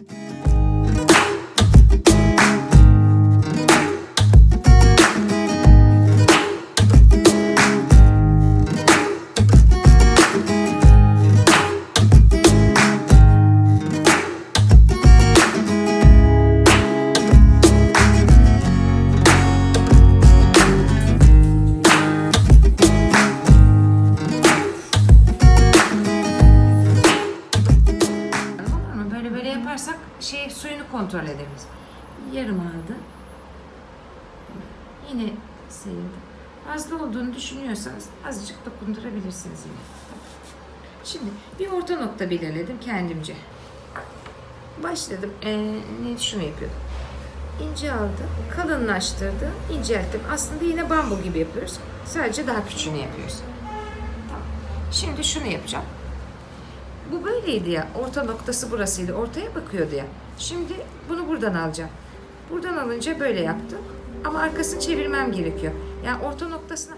Olur kontrol ederiz. Yarım aldı. Yine sıyırdı. Fazla olduğunu düşünüyorsanız azıcık dokundurabilirsiniz yine. Şimdi bir orta nokta belirledim kendimce. Başladım. Ee, şunu yapıyordum. İnce aldım, kalınlaştırdım, incelttim. Aslında yine bambu gibi yapıyoruz. Sadece daha küçüğünü yapıyoruz. Tamam. Şimdi şunu yapacağım. Bu böyleydi ya. Orta noktası burasıydı. Ortaya bakıyordu ya. Şimdi bunu buradan alacağım. Buradan alınca böyle yaptım. Ama arkasını çevirmem gerekiyor. Yani orta noktasına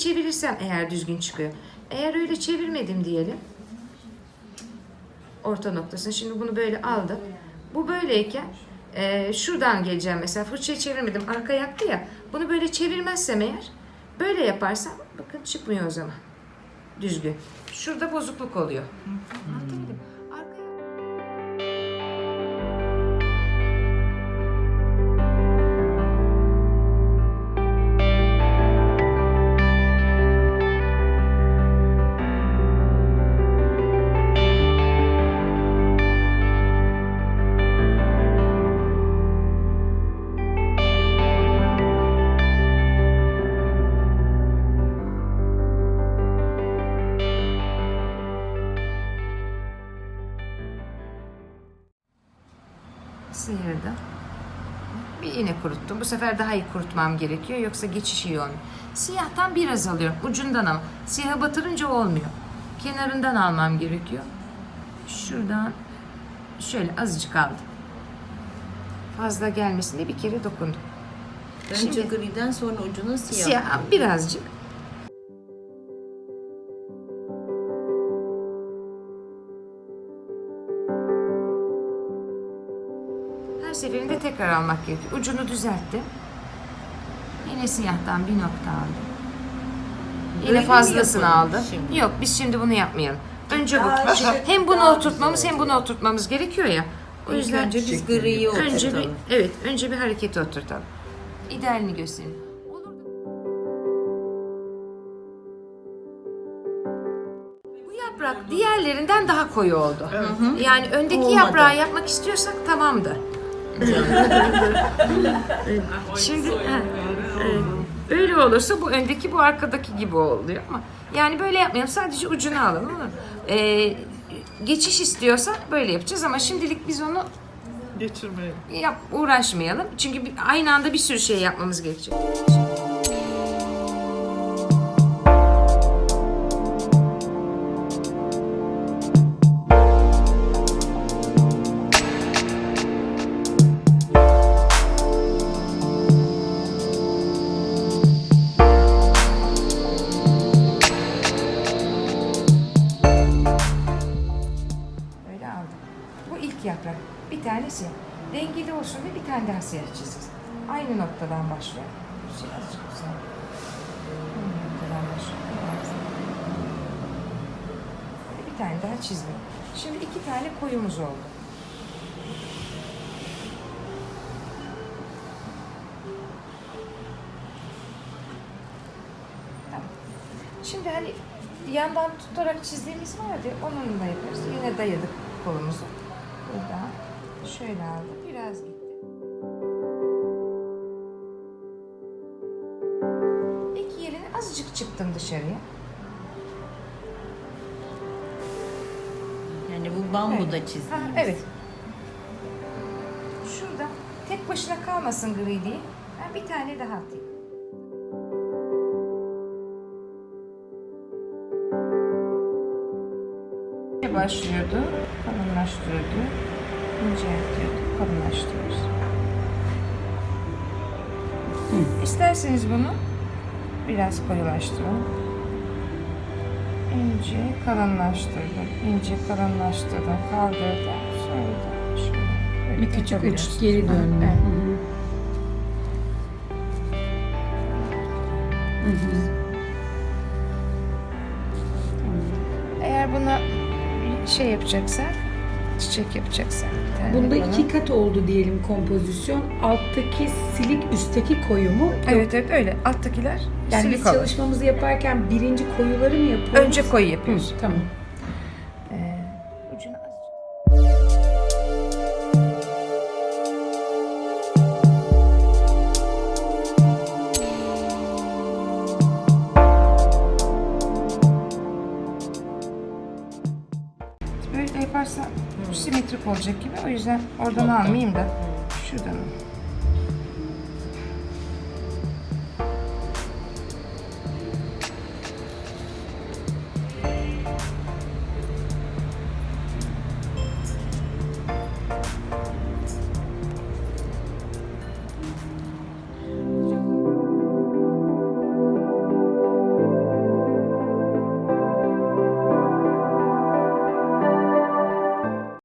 çevirirsem eğer düzgün çıkıyor. Eğer öyle çevirmedim diyelim. Orta noktasını. Şimdi bunu böyle aldım. Bu böyleyken eee, şuradan geleceğim mesela. Fırçayı çevirmedim. Arka yaktı ya. Bunu böyle çevirmezsem eğer böyle yaparsam bakın çıkmıyor o zaman. Düzgün. Şurada bozukluk oluyor. Anlatabildim. Sıyırdım. Bir iğne kuruttum. Bu sefer daha iyi kurutmam gerekiyor. Yoksa geçiş iyi olmuyor. Siyahtan biraz alıyorum. Ucundan ama. Siyahı batırınca olmuyor. Kenarından almam gerekiyor. Şuradan şöyle azıcık aldım. Fazla gelmesin diye bir kere dokundum. Önce Şimdi- griden sonra ucuna siyah. Siyah birazcık. Her seferinde tekrar almak gerekiyor. Ucunu düzelttim. Yine siyahtan bir nokta aldım. Yine Böyle mi fazlasını yapalım aldım. şimdi? Yok biz şimdi bunu yapmayalım. Önce bu. Aa, işte hem bunu daha oturtmamız hem bunu oturtmamız gerekiyor ya. O İlk yüzden önce biz griyi oturtalım. önce bir evet önce bir hareketi oturtalım. İdealini. Olur da- Bu yaprak diğerlerinden daha koyu oldu. Yani öndeki Olmadı. yaprağı yapmak istiyorsak tamamdır. Şimdi ha, evet. öyle olursa bu öndeki bu arkadaki gibi oluyor ama yani böyle yapmayalım sadece ucunu alalım. Olur. mu? Ee, geçiş istiyorsak böyle yapacağız ama şimdilik biz onu Geçirmeyin. yap uğraşmayalım. Çünkü bir- aynı anda bir sürü şey yapmamız gerekecek. Bu ilk yaprak. Bir tanesi dengeli olsun diye bir tane daha siyah çizeceğiz. Aynı noktadan başlıyor. Azıcık güzel. Aynı noktadan başlıyor. Bir tane daha çizdim. Şimdi iki tane koyumuz oldu. Şimdi hani yandan tutarak çizdiğimiz vardı. Onunla yaparız. Yine dayadık kolumuzu. Buradan şöyle aldım. Biraz gitti. İlk yerini azıcık çıktım dışarıya. Yani bu bambuda Evet. çizdiğimiz. Ha, evet. Şurada tek başına kalmasın gri diye Ben bir tane daha atayım. Başlıyordu, kalınlaştırıyordu. İnceltiyordu, kalınlaştırıyoruz. İsterseniz bunu biraz koyulaştırın. İnce kalınlaştırdım, ince kalınlaştırdım, kaldırdım. Sonra da şöyle Bir küçük uç geri. Evet. Hı hı. Eğer buna şey yapacaksak, çiçek yapacaksak. bir tane Bunda bana- iki kat oldu diyelim kompozisyon. Alttaki silik, üstteki koyu mu? Evet evet öyle. Alttakiler Yani silik biz olur. çalışmamızı yaparken birinci koyuları mı yapıyoruz? Önce koyu Hı, yapıyoruz. tamam. Olacak gibi. O yüzden oradan almayayım da şuradan.